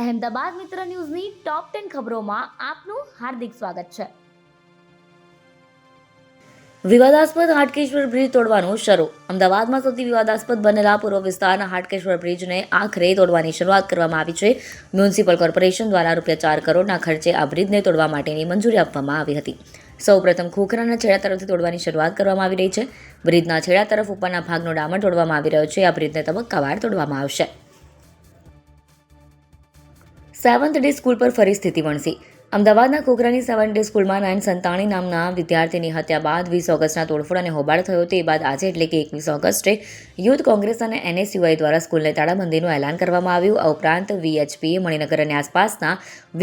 અહેમદાબાદ મિત્ર ન્યૂઝની top ten ખબરોમાં આપનું હાર્દિક સ્વાગત છે. વિવાદાસ્પદ હાટકેશ્વર બ્રિજ તોડવાનું શરૂ. અમદાવાદમાં સૌથી વિવાદાસ્પદ બનેલા પૂર્વ વિસ્તારના હાટકેશ્વર બ્રિજને આખરે તોડવાની શરૂઆત કરવામાં આવી છે. મ્યુનિસિપલ કોર્પોરેશન દ્વારા રૂપિયા ચાર કરોડના ખર્ચે આ બ્રિજને તોડવા માટેની મંજૂરી આપવામાં આવી હતી. સૌપ્રથમ ખોખરાના છેડા તરફથી તોડવાની શરૂઆત કરવામાં આવી રહી છે. બ્રિજના છેડા તરફ ઉપરના ભાગનો ડામર તોડવામાં આવી રહ્યો છે. આ બ્રિજને તબક્કાવાર તોડવામાં આવશે. સેવન્થ ડે સ્કૂલ પર ફરી સ્થિતિ વણસી અમદાવાદના કોકરાની સેવન્થ ડે સ્કૂલમાં નાયન સંતાણી નામના વિદ્યાર્થીની હત્યા બાદ વીસ ઓગસ્ટના તોડફોડ અને હોબાળ થયો તે બાદ આજે એટલે કે એકવીસ ઓગસ્ટે યુથ કોંગ્રેસ અને એનએસયુઆઈ દ્વારા સ્કૂલને તાળાબંધીનું એલાન કરવામાં આવ્યું. આ ઉપરાંત વીએચપીએ મણિનગર અને આસપાસના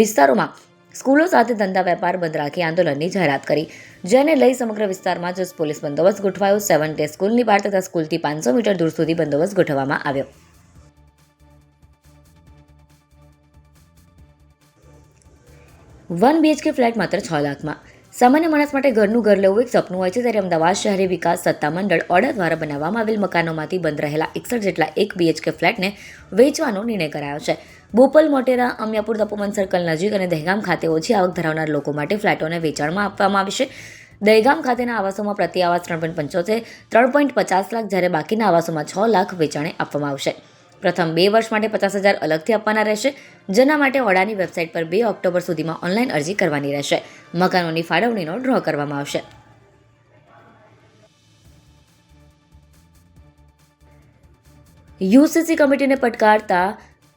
વિસ્તારોમાં સ્કૂલો સાથે ધંધા વેપાર બંધ રાખી આંદોલનની જાહેરાત કરી. જેને લઈ સમગ્ર વિસ્તારમાં જ પોલીસ બંદોબસ્ત ગોઠવાયો. સેવન ડે સ્કૂલની બહાર તથા સ્કૂલથી પાંચસો મીટર દૂર સુધી બંદોબસ્ત ગોઠવવામાં આવ્યો. વન બીએચકે ફ્લેટ માત્ર છ લાખમાં. સામાન્ય માણસ માટે ઘરનું ઘર લેવું એક સપનું હોય છે, ત્યારે અમદાવાદ શહેરી વિકાસ સત્તામંડળ ઓર્ડર દ્વારા બનાવવામાં આવેલ મકાનોમાંથી બંધ રહેલા એકસઠ જેટલા એક બીએચકે ફ્લેટને વેચવાનો નિર્ણય કરાયો છે. બોપલ, મોટેરા, અમિયાપુર, તપોવન સર્કલ નજીક અને દહેગામ ખાતે ઓછી આવક ધરાવનાર લોકો માટે ફ્લેટોને વેચાણમાં આપવામાં આવશે દહેગામ ખાતેના આવાસોમાં પ્રતિ આવાસ ત્રણ પોઈન્ટ પંચોતેર, ત્રણ પોઈન્ટ પચાસ લાખ, જ્યારે બાકીના આવાસોમાં છ લાખ વેચાણે આપવામાં આવશે. પ્રથમ બે વર્ષ માટે પચાસ હજાર અલગથી આપવાના રહેશે, જેના માટે વડાની વેબસાઇટ પર બે ઓક્ટોબર સુધીમાં ઓનલાઈન અરજી કરવાની રહેશે. મકાનોની ફાળવણીનો ડ્રો કરવામાં આવશે. યુસીસી કમિટીને પડકારતા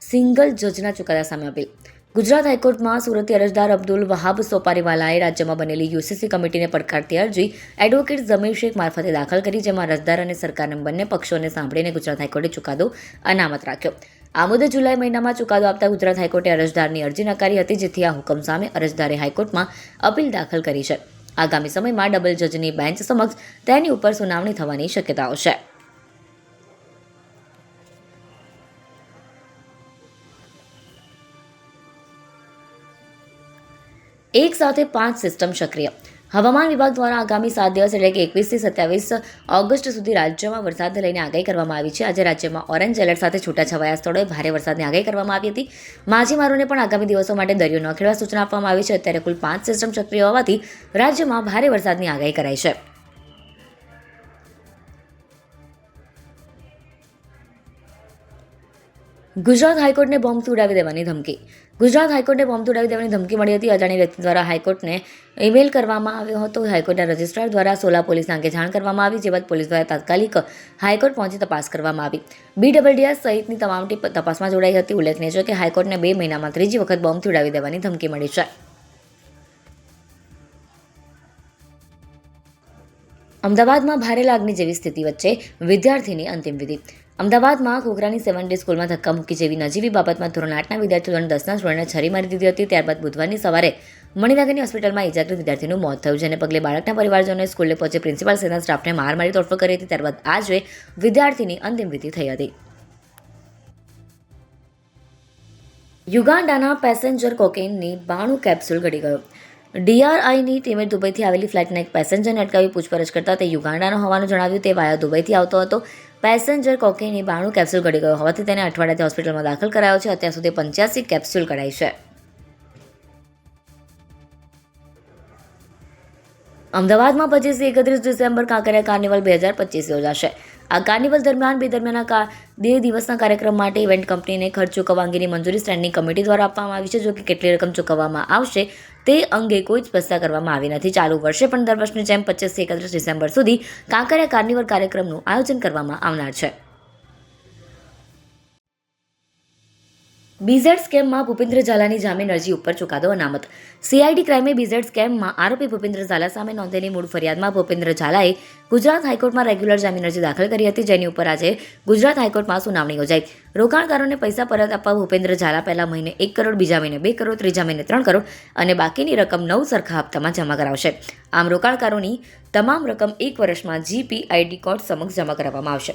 સિંગલ જજના ચુકાદા સામે અપીલ. ગુજરાત હાઈકોર્ટમાં સુરતી અરજદાર અબ્દુલ વહાબ સોપારીવાલાએ રાજ્યમાં બનેલી યુસીસી કમિટીને પડકારતી અરજી એડવોકેટ ઝમીર શેખ મારફતે દાખલ કરી, જેમાં અરજદાર અને સરકારને બંને પક્ષોને સાંભળીને ગુજરાત હાઈકોર્ટે ચુકાદો અનામત રાખ્યો. આ મુદ્દે જુલાઈ મહિનામાં ચુકાદો આપતા ગુજરાત હાઈકોર્ટે અરજદારની અરજી નકારી હતી, જેથી આ હુકમ સામે અરજદારે હાઈકોર્ટમાં અપીલ દાખલ કરી છે. આગામી સમયમાં ડબલ જજની બેન્ચ સમક્ષ તેની ઉપર સુનાવણી થવાની શક્યતાઓ છે. એક સાથે પાંચ સિસ્ટમ સક્રિય. હવામાન વિભાગ દ્વારા આગામી સાત દિવસ એટલે કે એકવીસથી સત્યાવીસ ઓગસ્ટ સુધી રાજ્યમાં વરસાદને લઈને આગાહી કરવામાં આવી છે. આજે રાજ્યમાં ઓરેન્જ એલર્ટ સાથે છૂટાછવાયા સ્થળોએ ભારે વરસાદની આગાહી કરવામાં આવી હતી. માછીમારોને પણ આગામી દિવસો માટે દરિયો ન ખેડવા સૂચના આપવામાં આવી છે. અત્યારે કુલ પાંચ સિસ્ટમ સક્રિય હોવાથી રાજ્યમાં ભારે વરસાદની આગાહી કરાઈ છે. ગુજરાત હાઈકોર્ટને બોમ્બ ઉડાવી દેવાની ધમકી. ગુજરાત હાઈકોર્ટને બોમ્બ ઉડાવી દેવાની ધમકી મળી હતી. અજાણી વ્યક્તિ દ્વારા હાઈકોર્ટને ઈમેલ કરવામાં આવ્યો હતો. હાઈકોર્ટના રજિસ્ટ્રાર દ્વારા સોલા પોલીસ અંગે જાણ કરવામાં આવી, જે બાદ પોલીસ દ્વારા તાત્કાલિક હાઈકોર્ટ પહોંચી તપાસ કરવામાં આવી. બી ડબલડીએસ સહિતની તમામ ટીમ તપાસમાં જોડાઈ હતી. ઉલ્લેખનીય છે કે હાઈકોર્ટને બે મહિનામાં ત્રીજી વખત બોમ્બ ઉડાવી દેવાની ધમકી મળી છે. અમદાવાદમાં ભારે લાગણી જેવી સ્થિતિ વચ્ચે વિદ્યાર્થીની અંતિમ વિધિ. અમદાવાદમાં ખોખરાની સેવન ડે સ્કૂલમાં ધક્કામુક્કી જેવી નજીવી બાબતમાં ધોરણ આઠના વિદ્યાર્થીઓ અને દસના સ્ટુડન્ટને છરી મારી દીધી હતી. ત્યારબાદ બુધવારની સવારે મણિનગરની હોસ્પિટલમાં ઇજાગ્રસ્ત વિદ્યાર્થીનું મોત થયું જેને પગલે બાળકના પરિવારજનોએ સ્કૂલે પહોંચી પ્રિન્સિપાલ સહિતના સ્ટાફને માર મારી તોડફોડ કરી હતી. ત્યારબાદ આજે વિદ્યાર્થીની અંતિમ વિધિ થઈ હતી. યુગાન્ડાના પેસેન્જર કોકેનની બાણું કેપ્સ્યુલ ઘડી ગયો. ડીઆરઆઈની ટીમે દુબઈથી આવેલી ફ્લાઇટના એક પેસેન્જરને અટકાવી પૂછપરછ કરતા તે યુગાન્ડાનો હોવાનું જણાવ્યું. તે વાયા દુબઈથી આવતો હતો. પેસેન્જર કોકીની બાણું કેપ્સ્યુલ ઘડી ગયો હોવાથી તેને અઠવાડિયાથી હોસ્પિટલમાં દાખલ કરાયો છે. અત્યાર સુધી પંચ્યાસી કેપ્સ્યુલ કઢાઈ છે. અમદાવાદમાં પચીસથી એકત્રીસ ડિસેમ્બર કાંકરિયા કાર્નિવલ બે હજાર પચીસ યોજાશે. આ કાર્નિવલ દરમિયાન, બે દરમિયાન કા, બે દિવસના કાર્યક્રમ માટે ઇવેન્ટ કંપનીને ખર્ચ ચૂકવવા અંગેની મંજૂરી સ્ટેન્ડિંગ કમિટી દ્વારા આપવામાં આવી છે, જો કે કેટલી રકમ ચૂકવવામાં આવશે તે અંગે કોઈ સ્પષ્ટતા કરવામાં આવી નથી. ચાલુ વર્ષે પણ દર વર્ષની જેમ પચીસથી એકત્રીસ ડિસેમ્બર સુધી કાંકરિયા કાર્નિવલ કાર્યક્રમનું આયોજન કરવામાં આવનાર છે. બીઝેડ સ્કેમમાં ભૂપેન્દ્ર ઝાલાની જામીન અરજી ઉપર ચુકાદો અનામત. સીઆઈડી ક્રાઇમે બીઝેડ સ્કેમમાં આરોપી ભૂપેન્દ્ર ઝાલા સામે નોંધેલી મૂળ ફરિયાદમાં ભૂપેન્દ્ર ઝાલાએ ગુજરાત હાઈકોર્ટમાં રેગ્યુલર જામીન અરજી દાખલ કરી હતી, જેની ઉપર આજે ગુજરાત હાઈકોર્ટમાં સુનાવણી યોજાઈ. રોકાણકારોને પૈસા પરત આપવા ભૂપેન્દ્ર ઝાલા પહેલા મહિને એક કરોડ, બીજા મહિને બે કરોડ, ત્રીજા મહિને ત્રણ કરોડ અને બાકીની રકમ નવ સરખા હપ્તામાં જમા કરાવશે. આમ રોકાણકારોની તમામ રકમ એક વર્ષમાં જીપીઆઈડી કોર્ટ સમક્ષ જમા કરાવવામાં આવશે.